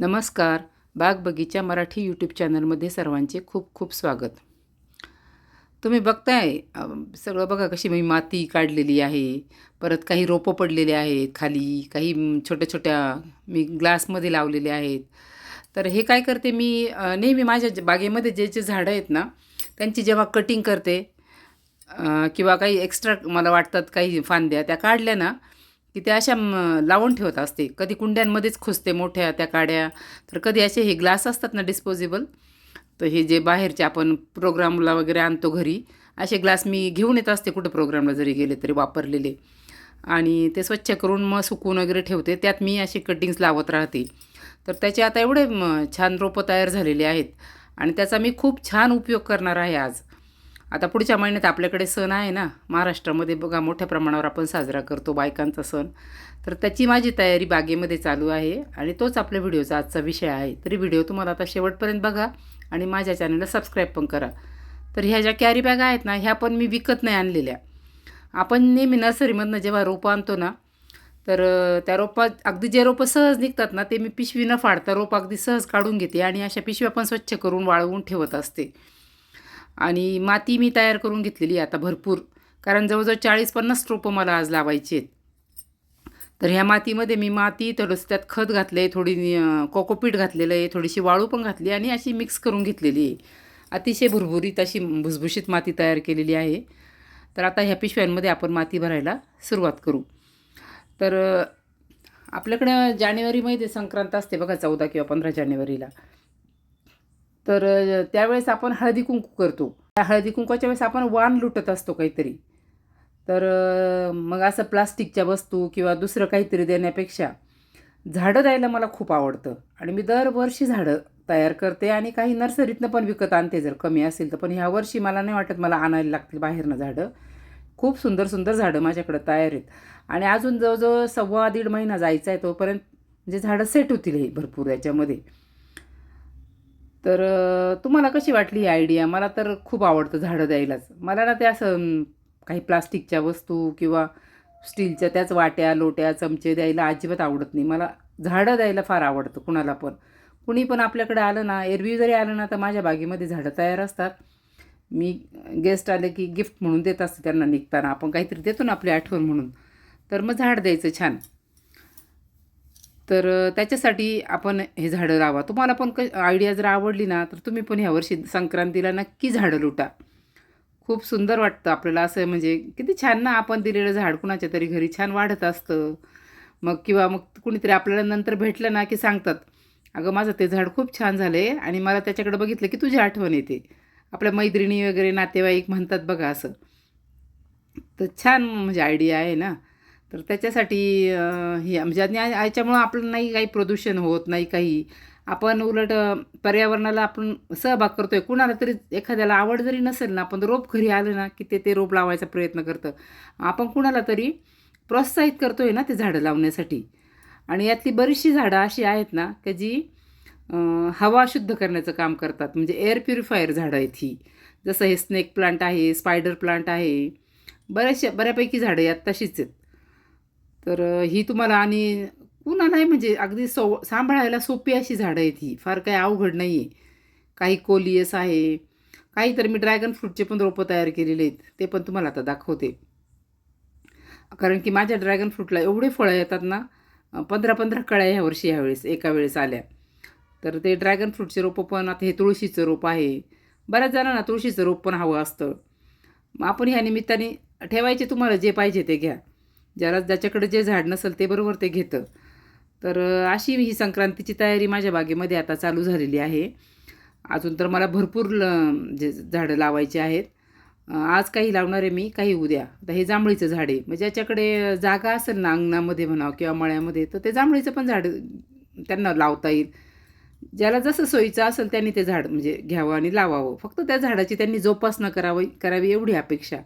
नमस्कार. बाग बगीचा मराठी यूट्यूब चॅनलमध्ये सर्वांचे खूप खूप स्वागत. तुम्ही बघताय सगळं बघा कशी मी माती काढलेली आहे परत काही रोपं पडलेले आहेत खाली काही छोट्या छोट्या मी ग्लासमध्ये लावलेले आहेत. तर हे काय करते मी नेहमी माझ्या बागेमध्ये जे जे झाडं आहेत ना त्यांची जेव्हा कटिंग करते किंवा काही एक्स्ट्रा मला वाटतात काही फांद्या त्या काढल्या ना की त्या अशा लावून ठेवत असते. कधी कुंड्यांमध्येच खुसते मोठ्या त्या काड्या. तर कधी असे हे ग्लास असतात ना डिस्पोजेबल तर हे जे बाहेरचे आपण प्रोग्रामला वगैरे आणतो घरी असे ग्लास मी घेऊन येत असते कुठं प्रोग्रामला जरी गेले तरी वापरलेले. आणि ते स्वच्छ करून मग सुकून वगैरे ठेवते. त्यात मी असे कटिंग्स लावत राहते. तर त्याचे आता एवढे छान रोपं तयार झालेले आहेत. आणि त्याचा मी खूप छान उपयोग करणार आहे आज. आता पुढच्या महिन्यात आपल्याकडे सण आहे ना महाराष्ट्रामध्ये बघा मोठ्या प्रमाणावर आपण साजरा करतो बायकांचा सण. तर त्याची माझी तयारी बागेमध्ये चालू आहे आणि तोच आपल्या व्हिडिओचा आजचा विषय आहे. तरी व्हिडिओ तुम्हाला आता शेवटपर्यंत बघा आणि माझ्या चॅनलला सबस्क्राईब पण करा. तर ह्या ज्या कॅरी बॅग आहेत ना ह्या पण मी विकत नाही आणलेल्या. आपण नेहमी नर्सरीमधनं जेव्हा रोपं आणतो ना तर त्या रोपात अगदी जे रोपं सहज निघतात ना ते मी पिशवी न फाडता रोप अगदी सहज काढून घेते आणि अशा पिशव्या पण स्वच्छ करून वाळवून ठेवत असते. आणि माती मी तयार करून घेतलेली आहे आता भरपूर. कारण जवळजवळ चाळीस पन्नास रोपं मला आज लावायची आहेत. तर ह्या मातीमध्ये मी माती थोडंसं त्यात खत घातलं आहे थोडी कोकोपीट घातलेलं आहे थोडीशी वाळू पण घातली आणि अशी मिक्स करून घेतलेली आहे. अतिशय भुरभुरीत अशी भुसभुशीत माती तयार केलेली आहे. तर आता ह्या पिशव्यांमध्ये आपण माती भरायला सुरुवात करू. तर आपल्याकडं जानेवारीमध्ये संक्रांत असते बघा चौदा किंवा पंधरा जानेवारीला. तर त्यावेळेस आपण हळदी कुंकू करतो. त्या हळदी कुंकूच्या वेळेस आपण वाण लुटत असतो काहीतरी. तर मग असं प्लास्टिकच्या वस्तू किंवा दुसरं काहीतरी देण्यापेक्षा झाडं द्यायला मला खूप आवडतं. आणि मी दरवर्षी झाडं तयार करते आणि काही नर्सरीतनं पण विकत आणते जर कमी असेल तर. पण ह्या वर्षी मला नाही वाटत मला आणायला लागतील बाहेरनं झाडं. खूप सुंदर सुंदर झाडं माझ्याकडं तयार आहेत. आणि अजून जवळजवळ सव्वा दीड महिना जायचा आहे तोपर्यंत म्हणजे झाडं सेट होतील हे भरपूर याच्यामध्ये. तर तुम्हाला कशी वाटली ही आयडिया मला तर खूप आवडतं झाडं द्यायलाच. मला ना ते असं काही प्लास्टिकच्या वस्तू किंवा स्टीलच्या त्याच वाट्या लोट्या चमचे द्यायला अजिबात आवडत नाही. मला झाडं द्यायला फार आवडतं कुणाला पण. कुणी पण आपल्याकडे आलं ना एरवी जरी आलं ना तर माझ्या बागेमध्ये झाडं तयार असतात. मी गेस्ट आले की गिफ्ट म्हणून देत असते त्यांना निघताना. आपण काहीतरी देतो ना आपली आठवण म्हणून. तर मग झाड द्यायचं छान. तर त्याच्यासाठी आपण हे झाडं लावा. तुम्हाला पण क आयडिया जर आवडली ना तर तुम्ही पण ह्यावर्षी संक्रांतीला नक्की झाडं लुटा. खूप सुंदर वाटतं आपल्याला असं म्हणजे किती छान ना आपण दिलेलं झाड कुणाच्या तरी घरी छान वाढत असतं. मग किंवा मग कुणीतरी आपल्याला नंतर भेटलं ना की सांगतात अगं माझं ते झाड खूप छान झालं आहे आणि मला त्याच्याकडे बघितलं की तुझी आठवण येते. आपल्या मैत्रिणी वगैरे नातेवाईक म्हणतात बघा असं. तर छान म्हणजे आयडिया आहे ना. तर त्याच्यासाठी हे ही म्हणजे आणि याच्यामुळं आपलं नाही काही प्रदूषण होत नाही काही. आपण उलट पर्यावरणाला आपण सहभाग करतो आहे कुणाला तरी एखाद्याला आवड जरी नसेल ना आपण रोप घरी आलं ना की ते ते रोप लावायचा प्रयत्न करतं. आपण कुणाला तरी प्रोत्साहित करतो आहे ना ते झाडं लावण्यासाठी. आणि यातली बरीचशी झाडं अशी आहेत ना की जी हवा शुद्ध करण्याचं काम करतात. म्हणजे एअर प्युरिफायर झाडं आहेत ही. जसं हे स्नेक प्लांट आहे स्पायडर प्लांट आहे. बऱ्याचशा बऱ्यापैकी झाडं यात तशीच आहेत. तर ही तुम्हाला आणि कुणालाही म्हणजे अगदी सो सांभाळायला सोपी अशी झाडं आहेत ही. फार काही अवघड नाही आहे काही कोलियस आहे. काही तर मी ड्रॅगन फ्रूटचे पण रोपं तयार केलेले आहेत. ते पण तुम्हाला आता दाखवते. कारण की माझ्या ड्रॅगन फ्रूटला एवढे फळं येतात ना पंधरा पंधरा कळ्या ह्या वर्षी ह्यावेळेस एका वेळेस आल्या. तर ते ड्रॅगन फ्रूटचे रोपं पण आता हे तुळशीचं रोप आहे. बऱ्याच जणांना तुळशीचं रोप पण हवं असतं. मग आपण ह्या निमित्ताने ठेवायचे तुम्हाला जे पाहिजे ते घ्या. ज्याला ज्याच्याकडे जे झाड नसेल ते बरोबर ते घेतं. तर अशी ही संक्रांतीची तयारी माझ्या बागेमध्ये आता चालू झालेली आहे. अजून तर मला भरपूर ल- जे झाडं लावायची आहेत. आज काही लावणार आहे मी काही उद्या. आता हे जांभळीचं झाड आहे. म्हणजे ज्याच्याकडे जागा असेल ना अंगणामध्ये म्हणावं किंवा मळ्यामध्ये तर ते जांभळीचं पण झाड त्यांना लावता येईल. ज्याला जसं सोयीचं असेल त्यांनी ते झाड म्हणजे घ्यावं आणि लावावं. फक्त त्या झाडाची त्यांनी जोपासना करावी करावी एवढी अपेक्षा.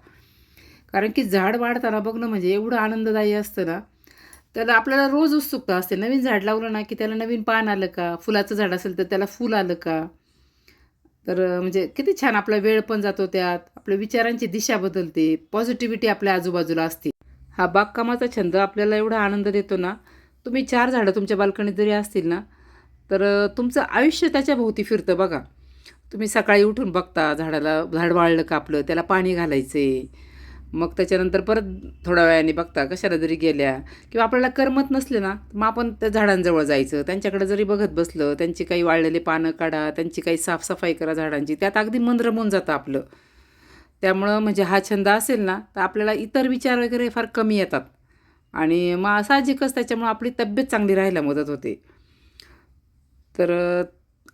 कारण की झाड वाढताना बघणं म्हणजे एवढं आनंददायी असतं ना. त्याला आपल्याला रोज उत्सुकता असते. नवीन झाड लावलं ना की त्याला नवीन पान आलं का? फुलाचं झाड असेल तर त्याला फुल आलं का? तर म्हणजे किती छान आपला वेळ पण जातो त्यात. आपल्या विचारांची दिशा बदलते. पॉझिटिव्हिटी आपल्या आजूबाजूला असते. हा बागकामाचा छंद आपल्याला एवढा आनंद देतो ना. तुम्ही चार झाडं तुमच्या बाल्कनीत जरी असतील ना तर तुमचं आयुष्य त्याच्या भोवती फिरतं बघा. तुम्ही सकाळी उठून बघता झाडाला झाड वाळलं का आपलं त्याला पाणी घालायचे मग त्याच्यानंतर परत थोड्या वेळाने बघता कशाला जरी गेल्या. किंवा आपल्याला करमत नसले ना मग आपण त्या झाडांजवळ जायचं. त्यांच्याकडे जरी बघत बसलं त्यांची काही वाळलेले पानं काढा त्यांची काही साफसफाई करा झाडांची त्यात अगदी मन रमून जातं आपलं. त्यामुळं म्हणजे हा छंद असेल ना तर आपल्याला इतर विचार वगैरे फार कमी येतात. आणि मग साहजिकच त्याच्यामुळं आपली तब्येत चांगली राहायला मदत होते. तर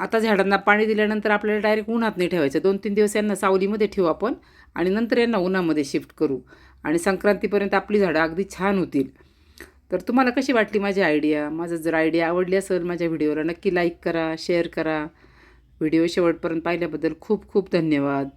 आता झाडांना पाणी दिल्यानंतर आपल्याला डायरेक्ट उन्हात नाही ठेवायचं. दोन तीन दिवस यांना सावलीमध्ये ठेवू आपण आणि नंतर यांना उन्हामध्ये शिफ्ट करू. आणि संक्रांतीपर्यंत आपली झाडं अगदी छान होतील. तर तुम्हाला कशी वाटली माझी आयडिया माझं जर आयडिया आवडली असेल माझ्या व्हिडिओला नक्की लाईक करा शेअर करा. व्हिडिओ शेवटपर्यंत पाहिल्याबद्दल खूप खूप धन्यवाद.